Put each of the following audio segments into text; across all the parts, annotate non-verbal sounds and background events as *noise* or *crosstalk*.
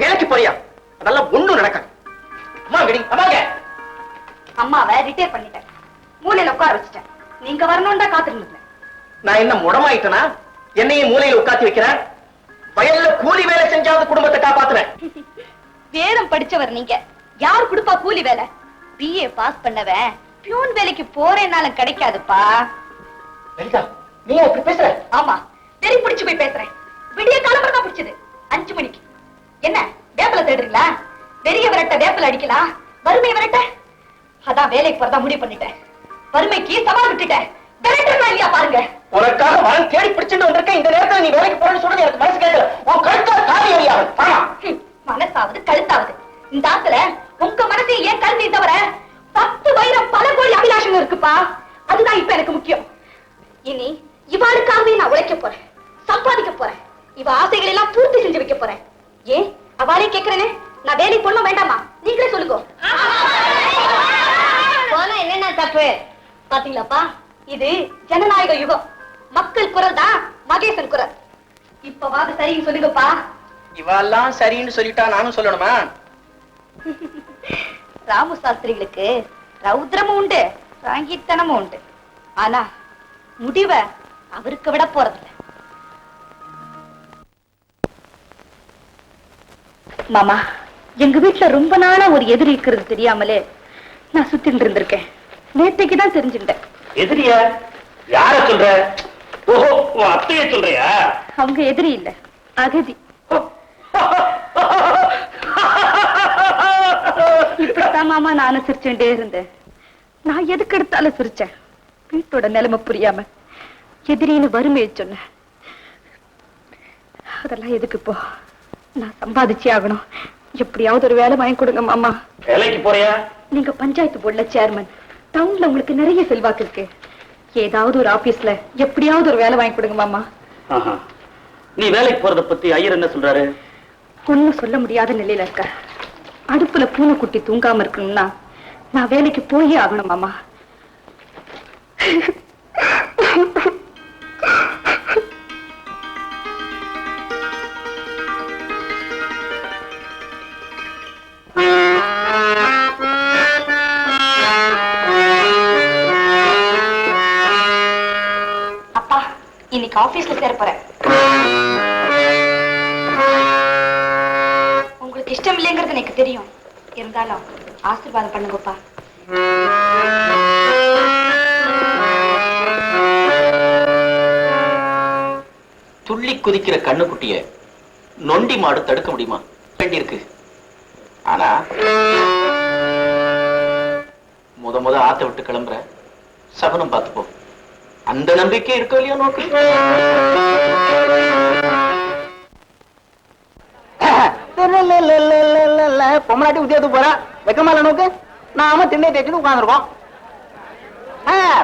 வேலைக்கு போறியா? அதெல்லாம் ஒண்ணும் நடக்காது. அம்மா கடி அம்மாங்க. அம்மாவை ரிட்டையர் பண்ணிட்டேன். மூலையில உட்கார வச்சுட்டேன். நீங்க வரணும் தான் காத்துருந்தேன். நான் என்ன முடமாயிட்டனா? என்னையும் மூலையில உட்காத்தி வைக்கிறேன்? வயல்ல கூலி வேலை செஞ்சாவது குடும்பத்தை காப்பாத்துறேன் *laughs* வேதம் படிச்சவர் நீங்க. யார் கொடுப்பா கூலி வேலை? பிஏ பாஸ் பண்ணவன். பியூன் வேலைக்கு போறேன்னாலும் கிடைக்காதுப்பா. லலிதா நீ இப்படி பேசுற? ஆமா. தெரி பிடிச்சு போய் பேசுறேன். விடிய காலம்பரம் தான் பிடிச்சது. அஞ்சு மணிக்கு. என்ன வேப்பல தேடுறீங்களா? வெறிய விரட்ட வேப்பல அடிக்கலாம். வறுமை விரட்ட? அதான் வேலைக்கு போறதா முடிவு பண்ணிட்டேன். வறுமைக்கு சவால் விட்டுட்டேன். விரட்டுறா இல்லையா பாருங்க. உனக்காக வரன் தேடி பிடிச்சிட்டு வந்திருக்கேன். இந்த நேரத்துல நீ வேலைக்கு போறேன்னு சொல்றது எனக்கு மனசு கேட்கல. உன் கழுத்தா காரி அறியாது ஆமா ஹம், மனசாவது கழுத்தாவது. இந்த ஆத்துல உங்க மனசு ஏன் கருதி தவிர பத்து வயிறம் பல கோடி அபிலாஷம் இருக்குப்பா. அதுதான் இப்ப எனக்கு முக்கியம். இனி இவாளுக்காகவே நான் உழைக்க போறேன். சம்பாதிக்க போறேன். இவ ஆசைகள் எல்லாம் பூர்த்தி செஞ்சு வைக்க போறேன். ஏன் அவளே கேக்குறேனே. நான் வேலைக்கு போகணும் வேண்டாமா? நீங்களே சொல்லுங்க. போனா என்னென்ன தப்பு? பாத்தீங்களாப்பா? இது ஜனநாயக யுகம். மக்கள் குரல் தான் மகேசன் குரல். இப்பவாது சரின்னு சொல்லுங்கப்பா. இவெல்லாம் சரின்னு சொல்லிட்டா நானும் சொல்லணுமா? ராமு சாஸ்திரிகளுக்கு ரௌத்ரமும் உண்டு ராங்கித்தனமும் உண்டு. ஆனா முடிவ அவருக்கு விட போறதில்ல. மாமா எங்க வீட்டுல ரொம்ப நாளா ஒரு எதிரி இருக்கிறது தெரியாமலே நான் சுத்திட்டு இருந்திருக்கேன். நேத்தைக்கு தான் தெரிஞ்சுட்டேன் எதிரியா யார? சொல்ற? ஓஹோ உன் அத்தைய சொல்றியா? அவங்க எதிரி இல்ல அகதி. இப்படித்தான் மாமா நானும் சிரிச்சுட்டே இருந்தேன். நான் எதுக்கு எடுத்தாலும் சிரிச்சேன். வீட்டோட நிலைமை புரியாம எதிரின்னு வறுமையை சொன்னேன். அதெல்லாம் எதுக்கு இப்போ? நான் சம்பாதிச்சே ஆகணும். எப்படியாவது ஒரு வேலை வாங்கி கொடுங்க மாமா. வேலைக்கு போறியா? நீங்க பஞ்சாயத்து போர்டுல சேர்மன் டவுன்ல உங்களுக்கு நிறைய செல்வாக்கு இருக்கு. ஏதாவது ஒரு ஆபீஸ்ல எப்படியாவது ஒரு வேலை வாங்கி கொடுங்க மாமா. ஆஹா. நீ வேலைக்கு போறத பத்தி ஐயர் என்ன சொல்றாரு? ஒண்ணும் சொல்ல முடியாத நிலையில இருக்க. அடுப்புல பூனைக்குட்டி தூங்காம இருக்கணும்னா நான் வேலைக்கு போயே ஆகணும் மாமா. ஆபீஸ்ல சேர போறேன். உங்களுக்கு இஷ்டம் இல்லைங்கிறது எனக்கு தெரியும். இருந்தாலும் ஆசீர்வாதம் பண்ணுங்கப்பா துள்ளி குதிக்கிற கண்ணுக்குட்டிய நொண்டி மாடு தடுக்க முடியுமா? வேண்டியிருக்கு. ஆனா முத முத ஆத்த விட்டு கிளம்புற சபனம் பார்த்துப்போ அந்த நம்பிக்கை இருக்கோ இல்லையோ நோக்கு? பொம்மநாட்டி உத்தியோகத்துக்கு போறா? வெக்கமா இல்ல நோக்கு? நாம திண்ணை தேய்ச்சிட்டு உட்காந்துருக்கோம்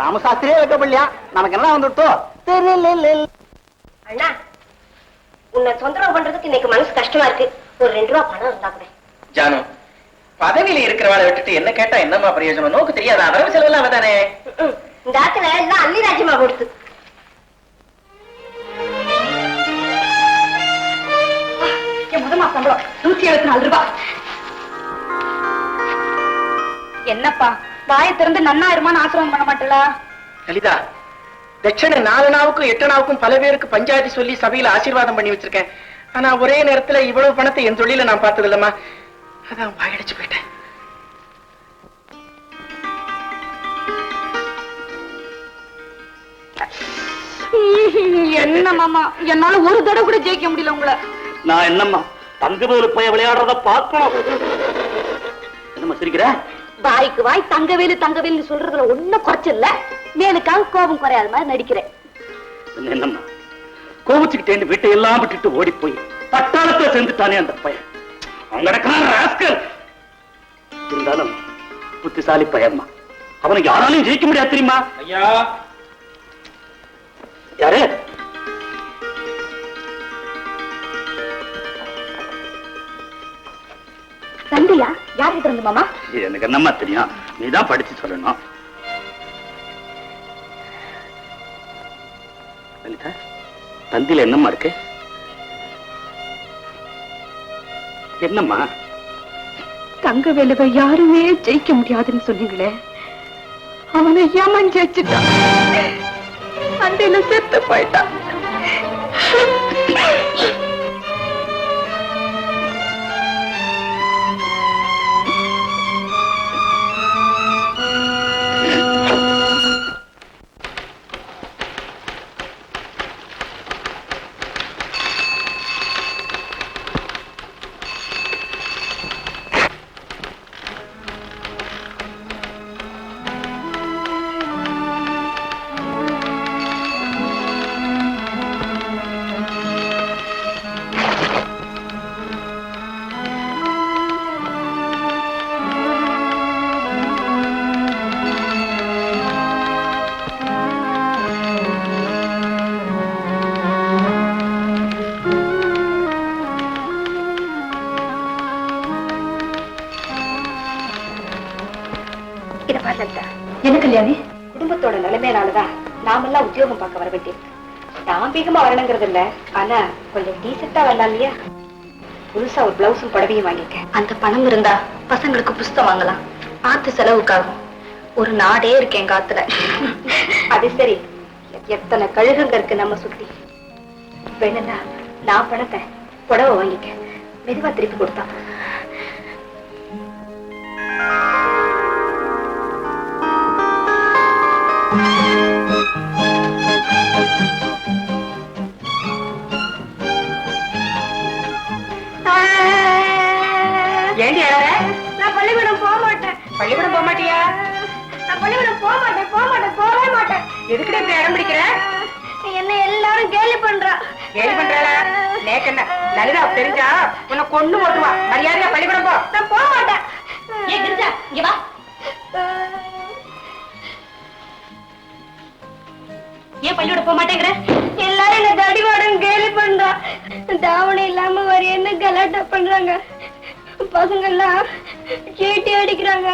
ராமசாஸ்திரியே வைக்கப்படலையா? நமக்கு என்ன வந்துட்டோ அண்ணா உன்னை தொந்தரவு பண்றதுக்கு இன்னைக்கு மனசு கஷ்டமா இருக்கு. ஒரு ரெண்டு ரூபா பணம் இருந்தா கூட. ஜானு பதவியில இருக்கிறவாளை விட்டுட்டு என்ன கேட்டா என்னம்மா பிரயோஜனம்? நோக்கு தெரியாதா? வரவு செலவெல்லாம் அவதானே. இந்த ஆத்துல எல்லாம் அள்ளி ராஜ்யமா கொடுத்து என் முதல் சம்பளம் நூத்தி எழுபத்தி நாலு ரூபாய். என்னப்பா வாயை திறந்து நன்னாயிரமான ஆசிரமம் பண்ண மாட்டலா? லலிதா தட்சணை நாலு நாவுக்கும் பல பேருக்கு பஞ்சாயத்து சொல்லி சபையில ஆசீர்வாதம் பண்ணி வச்சிருக்கேன். ஆனா ஒரே நேரத்துல இவ்வளவு பணத்தை என் தொழில நான் பார்த்தது இல்லம்மா அதான் வாயடிச்சு போயிட்டேன். என்ன மாமா? என்னால ஒரு தடவை கூட ஜெயிக்க முடியல உங்களை. நான் என்னம்மா தங்க வேலு போய் விளையாடுறத பார்க்கணும். என்னம்மா சிரிக்கிற? வாய்க்கு வாய் தங்கவேலு தங்கவேலு சொல்றதுல ஒண்ணும் குறைச்சல மேலுக்காக கோபம் குறையாத மாதிரி நடிக்கிறேன். என்ன என்னம்மா? கோபிச்சுக்கிட்டேன்னு வீட்டை எல்லாம் விட்டுட்டு ஓடி போய் பட்டாளத்துல சேர்ந்துட்டானே அந்த பையன். அவங்கடக்கான ராஸ்கல். இருந்தாலும் புத்திசாலி பையன்மா. அவனுக்கு யாராலையும் ஜெயிக்க முடியாது தெரியுமா? ஐயா யாரு? சண்டையா யார்கிட்ட இருந்து மாமா? எனக்கு என்னம்மா தெரியும்? நீதான் படிச்சு சொல்லணும். லலிதா தந்தியில என்னம்மா இருக்கு? என்னம்மா? தங்க வேலுவை யாருமே ஜெயிக்க முடியாதுன்னு சொன்னீங்களே. அவனை ஏமன் ஜெயிச்சுட்டான் அண்டையில செத்து போயிட்டான் நாமெல்லாம் உத்தியோகம் பார்க்க வர வேண்டியிருக்கு தாம்பீகமா வரணுங்கிறது இல்ல. ஆனா கொஞ்சம் டீசெண்டா வரலாம் இல்லையா? புதுசா ஒரு பிளவுஸும் புடவையும் வாங்கிக்க அந்த பணம் இருந்தா பசங்களுக்கு புஸ்தகம் வாங்கலாம். ஆத்து செலவுக்காகும். ஒரு நாடே இருக்கேன் காத்துல *laughs* அது சரி. எத்தனை கழுகுங்க இருக்கு நம்ம சுத்தி. வேணும்னா நான் பணத்தை புடவை வாங்கிக்க. மெதுவா திருப்பி கொடுத்தான் எதுக்குடி இப்படி இடம் பிடிக்கிற? என்ன எல்லாரும் கேலி பண்றா. கேலி பண்றாளா? நேக்கண்ண லலிதா தெரிஞ்சா? உன்னை கொண்டு ஓட்டுவா மரியாதையா பள்ளிக்கூடம் போ. நான் போக மாட்டேன். ஏ கிரிஜா இங்க வா. ஏன் பள்ளியோட போக மாட்டேங்கிற? எல்லாரும் என்ன தடிவாடன் கேலி பண்றா. தாவணி இல்லாம வர என்ன கலாட்டா பண்றாங்க? பசங்க எல்லாம் சீட்டி அடிக்கிறாங்க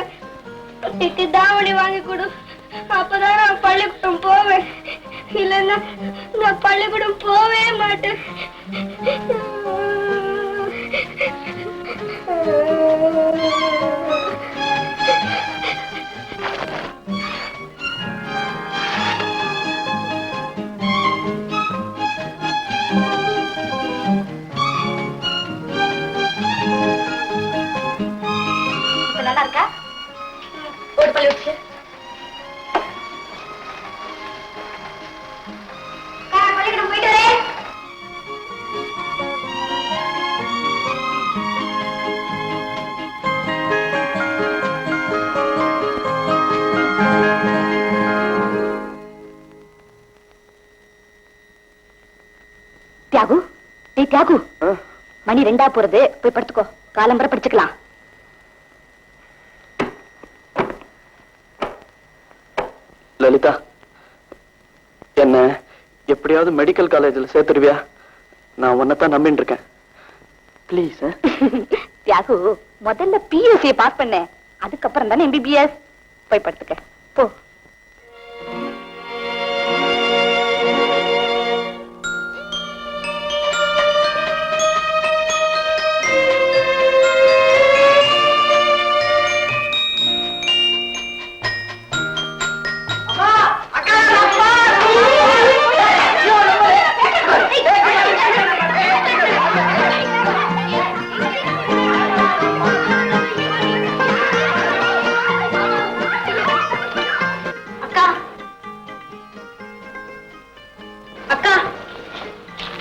தாவணி வாங்கி கொடு. அப்பதான் நான் பள்ளிக்கூடம் போவேன். இல்லைன்னா நான் பள்ளிக்கூடம் போவே மாட்டேன். நல்லா இருக்கா? ஒரு பள்ளி ஏய் தியாகு மணி ரெண்டா போறது. போய் படுத்துக்கோ. காலம்பர படிச்சுக்கலாம். லலிதா என்ன எப்படியாவது மெடிக்கல் காலேஜில் சேர்த்துருவியா? நான் உன்னைத்தான் நம்பின்னு இருக்கேன் ப்ளீஸ் தியாகு *laughs* முதல்ல பிஎஸ்சி பாஸ் பண்ண. அதுக்கப்புறம் தானே எம்பிபிஎஸ் போய் படுத்துக்க. போ.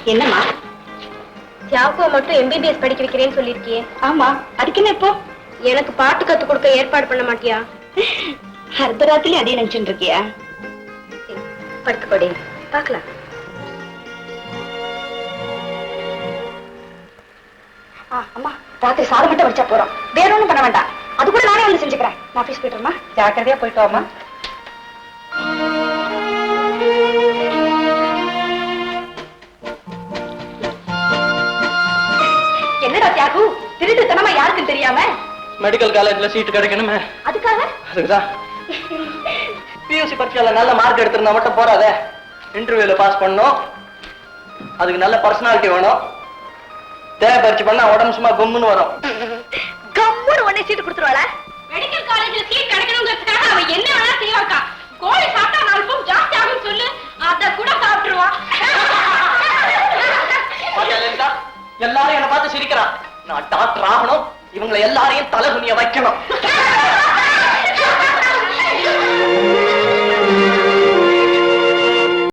என்னம்மா? தியாகோ மட்டும் எம்பிபிஎஸ் படிக்க வைக்கிறேன்னு சொல்லிருக்கியே ஆமா. அதுக்கு என்ன இப்போ? எனக்கு பாட்டு கத்து கொடுக்க ஏற்பாடு பண்ண மாட்டியா? அர்த்தராத்திரி அதே நினைச்சுட்டு இருக்கியா படுத்துக்கோடி. பார்க்கலாம். ஆ, அம்மா ராத்திரி சாதம் மட்டும் வச்சா போறோம் வேற ஒண்ணும் பண்ண வேண்டாம். அது கூட நானே வந்து செஞ்சுக்கிறேன். ஆபீஸ் போயிட்டுமா ஜாக்கிரதையா போயிட்டு வாமா திருட்டுத்தனமா யாருக்கும் தெரியாம? மெடிக்கல் காலேஜில் சீட்டு கிடைக்கணுமே. அதுக்காக? அதுக்குதான். பியூசி பரீட்சையில் நல்ல மார்க் எடுத்திருந்தா மட்டும் போறாதே. இன்டர்வியூல பாஸ் பண்ணணும் அதுக்கு நல்ல பர்சனாலிட்டி வேணும். தேவை பறிச்சு பண்ணா உடம்பு சும்மா கும்முன்னு வரும். கம்முன்னு உடனே சீட்டு கொடுத்துருவாளா? மெடிக்கல் காலேஜ்ல சீட் கிடைக்கணுங்கிறதுக்காக